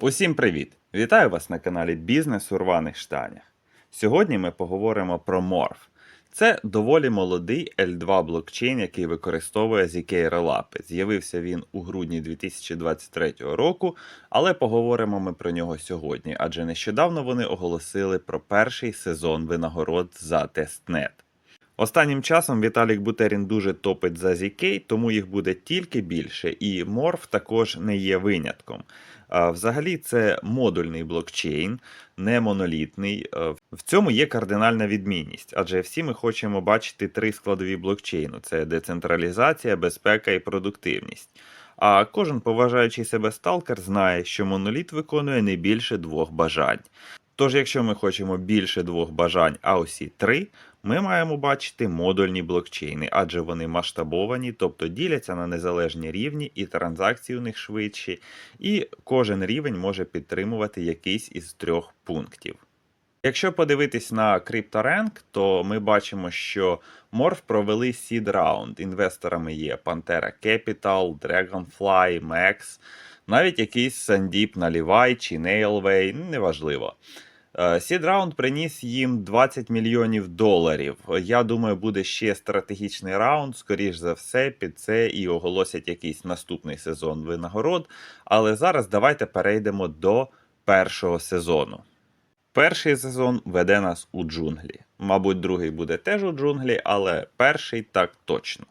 Усім привіт! Вітаю вас на каналі Бізнес у рваних штанях. Сьогодні ми поговоримо про Morph. Це доволі молодий L2 блокчейн, який використовує ZK Rollup. З'явився він у грудні 2023 року, але поговоримо ми про нього сьогодні, адже нещодавно вони оголосили про перший сезон винагород за тестнет. Останнім часом Віталік Бутерін дуже топить за ZK, тому їх буде тільки більше, і Morph також не є винятком. Взагалі, це модульний блокчейн, не монолітний. Е, В цьому є кардинальна відмінність, адже всі ми хочемо бачити три складові блокчейну: це децентралізація, безпека і продуктивність. А кожен поважаючий себе сталкер знає, що моноліт виконує не більше двох бажань. Тож, якщо ми хочемо більше двох бажань, а усі три, ми маємо бачити модульні блокчейни, адже вони масштабовані, тобто діляться на незалежні рівні, і транзакції у них швидші, і кожен рівень може підтримувати якийсь із трьох пунктів. Якщо подивитись на CryptoRank, то ми бачимо, що Morph провели seed раунд. Інвесторами є Pantera Capital, Dragonfly, Max, навіть якийсь Sandeep Nalivai чи Nailway, неважливо. Сід раунд приніс їм 20 мільйонів доларів. Я думаю, буде ще стратегічний раунд. Скоріш за все, під це і оголосять якийсь наступний сезон винагород. Але зараз давайте перейдемо до першого сезону. Перший сезон веде нас у джунглі. Мабуть, другий буде теж у джунглі, але перший так точно.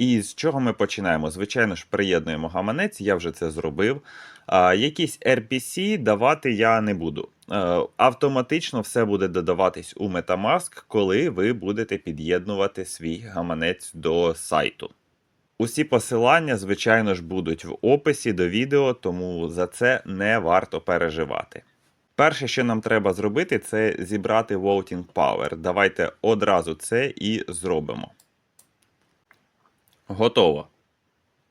І з чого ми починаємо? Звичайно ж, приєднуємо гаманець, я вже це зробив. Якісь RPC давати я не буду. Е, автоматично все буде додаватись у Metamask, коли ви будете під'єднувати свій гаманець до сайту. Усі посилання, звичайно ж, будуть в описі до відео, тому за це не варто переживати. Перше, що нам треба зробити, це зібрати Voting Power. Давайте одразу це і зробимо. Готово.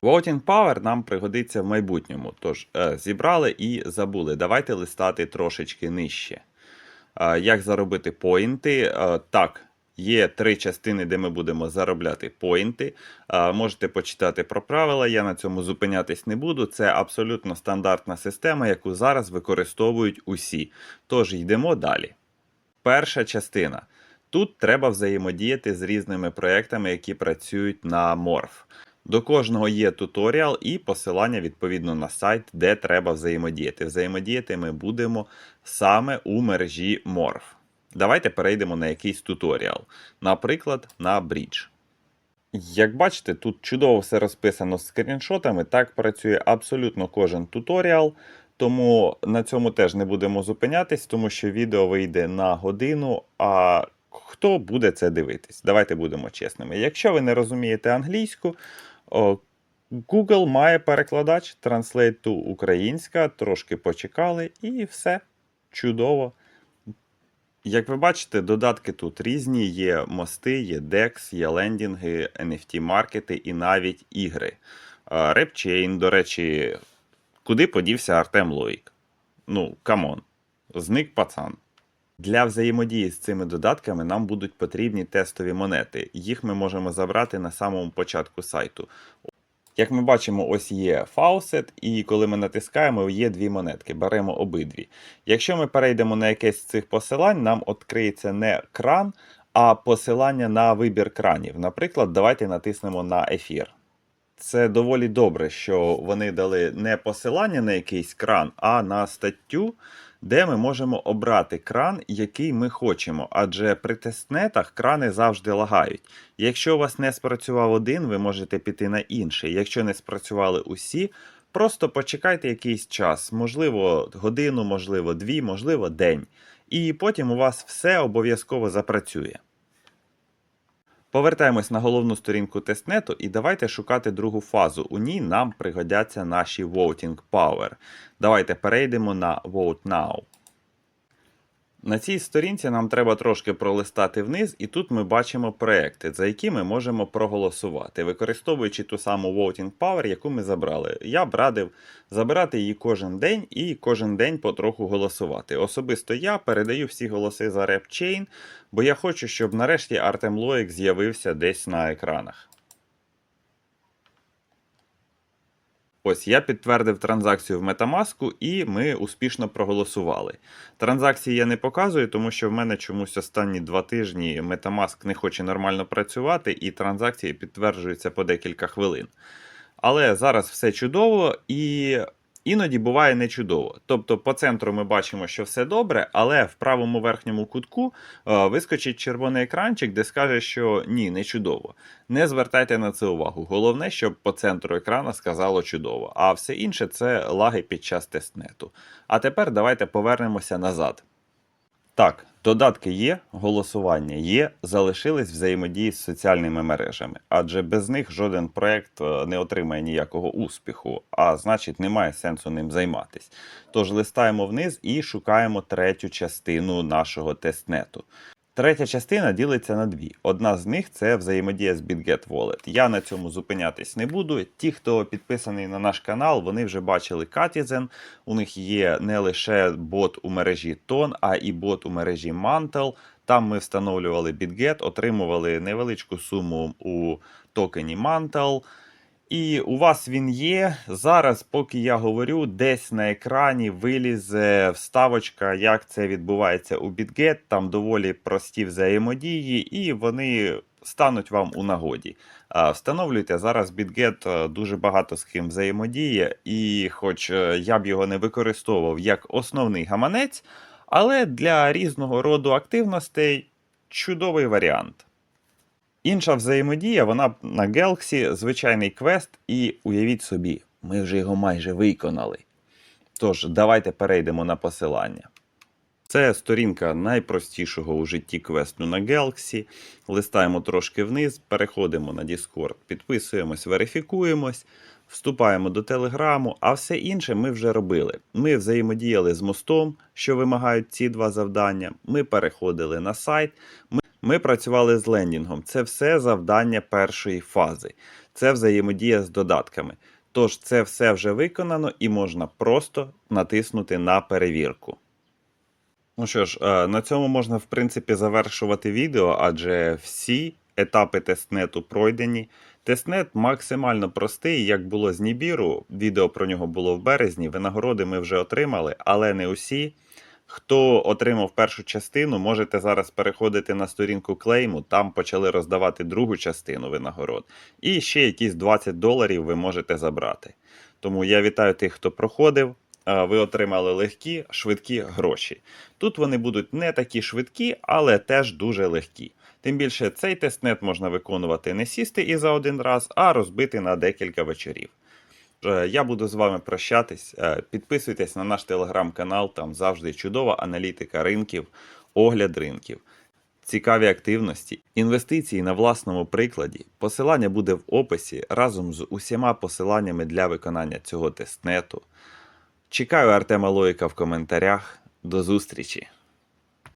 Voting Power нам пригодиться в майбутньому. Тож, е, зібрали і забули. Давайте листати трошечки нижче. Е, як заробити поінти? Е, так, є три частини, де ми будемо заробляти поінти. Можете почитати про правила, я на цьому зупинятись не буду. Це абсолютно стандартна система, яку зараз використовують усі. Тож йдемо далі. Перша частина. Тут треба взаємодіяти з різними проектами, які працюють на Morph. До кожного є туторіал і посилання відповідно на сайт, де треба взаємодіяти. Взаємодіяти ми будемо саме у мережі Morph. Давайте перейдемо на якийсь туторіал, наприклад, на Bridge. Як бачите, тут чудово все розписано з скріншотами. Так працює абсолютно кожен туторіал. Тому на цьому теж не будемо зупинятись, тому що відео вийде на годину. А хто буде це дивитись? Давайте будемо чесними. Якщо ви не розумієте англійську, Google має перекладач Translate to українська, трошки почекали, і все чудово. Як ви бачите, додатки тут різні: є мости, є DEX, є лендінги, NFT-маркети і навіть ігри. Репчейн, до речі, куди подівся Артем Лоїк? Ну, камон, зник пацан. Для взаємодії з цими додатками нам будуть потрібні тестові монети. Їх ми можемо забрати на самому початку сайту. Як ми бачимо, ось є фаусет, і коли ми натискаємо, є дві монетки. Беремо обидві. Якщо ми перейдемо на якесь з цих посилань, нам відкриється не кран, а посилання на вибір кранів. Наприклад, давайте натиснемо на ефір. Це доволі добре, що вони дали не посилання на якийсь кран, а на статтю, де ми можемо обрати кран, який ми хочемо. Адже при тестнетах крани завжди лагають. Якщо у вас не спрацював один, ви можете піти на інший. Якщо не спрацювали усі, просто почекайте якийсь час, можливо, годину, можливо, дві, можливо, день. І потім у вас все обов'язково запрацює. Повертаємось на головну сторінку тестнету і давайте шукати другу фазу. У ній нам пригодяться наші Voting Power. Давайте перейдемо на Vote Now. На цій сторінці нам треба трошки пролистати вниз, і тут ми бачимо проекти, за які ми можемо проголосувати, використовуючи ту саму Voting Power, яку ми забрали. Я б радив забирати її кожен день і кожен день потроху голосувати. Особисто я передаю всі голоси за RepChain, бо я хочу, щоб нарешті Артем Лоїк з'явився десь на екранах. Ось я підтвердив транзакцію в Metamask і ми успішно проголосували. Транзакції я не показую, тому що в мене чомусь останні два тижні Metamask не хоче нормально працювати, і транзакції підтверджуються по декілька хвилин. Але зараз все чудово і іноді буває не чудово. Тобто по центру ми бачимо, що все добре, але в правому верхньому кутку е, вискочить червоний екранчик, де скаже, що ні, не чудово. Не звертайте на це увагу. Головне, щоб по центру екрана сказало чудово, а все інше це лаги під час тестнету. А тепер давайте повернемося назад. Так, додатки є, голосування є, залишились взаємодії з соціальними мережами, адже без них жоден проект е, не отримає ніякого успіху, а значить немає сенсу ним займатись. Тож листаємо вниз і шукаємо третю частину нашого тестнету. Третя частина ділиться на дві. Одна з них це взаємодія з BitGet Wallet. Я на цьому зупинятись не буду. Ті, хто підписаний на наш канал, вони вже бачили Katizen. У них є не лише бот у мережі Ton, а і бот у мережі Mantle. Там ми встановлювали BitGet, отримували невеличку суму у токені Mantle. І у вас він є. Зараз, поки я говорю, десь на екрані вилізе вставочка, як це відбувається у BitGet. Там доволі прості взаємодії, і вони стануть вам у нагоді. Встановлюйте зараз BitGet е, дуже багато з ким взаємодіє, і хоч е, я б його не використовував як основний гаманець, але для різного роду активностей чудовий варіант. Інша взаємодія, вона на Galaxy, звичайний квест, і уявіть собі, ми вже його майже виконали. Тож, давайте перейдемо на посилання. Це сторінка найпростішого у житті квесту на Galaxy. Листаємо трошки вниз, переходимо на Discord, підписуємось, верифікуємось, вступаємо до Телеграму, а все інше ми вже робили. Ми взаємодіяли з мостом, що вимагають ці два завдання. Ми переходили на сайт. Ми ми працювали з лендінгом. Це все завдання першої фази. Це взаємодія з додатками. Тож це все вже виконано і можна просто натиснути на перевірку. Ну що ж, е, на цьому можна в принципі завершувати відео, адже всі етапи тестнету пройдені. Тестнет максимально простий, як було з Нібіру. Відео про нього було в березні. Винагороди ми вже отримали, але не усі. Хто отримав першу частину, можете зараз переходити на сторінку клейму, там почали роздавати другу частину винагород. І ще якісь 20 доларів ви можете забрати. Тому я вітаю тих, хто проходив. Ви отримали легкі, швидкі гроші. Тут вони будуть не такі швидкі, але теж дуже легкі. Тим більше цей тестнет можна виконувати не сісти і за один раз, а розбити на декілька вечорів. Е, Я буду з вами прощатись. Е, Підписуйтесь на наш телеграм-канал, там завжди чудова аналітика ринків, огляд ринків, цікаві активності, інвестиції на власному прикладі. Посилання буде в описі разом з усіма посиланнями для виконання цього тестнету. Чекаю Артема Лоїка в коментарях. До зустрічі!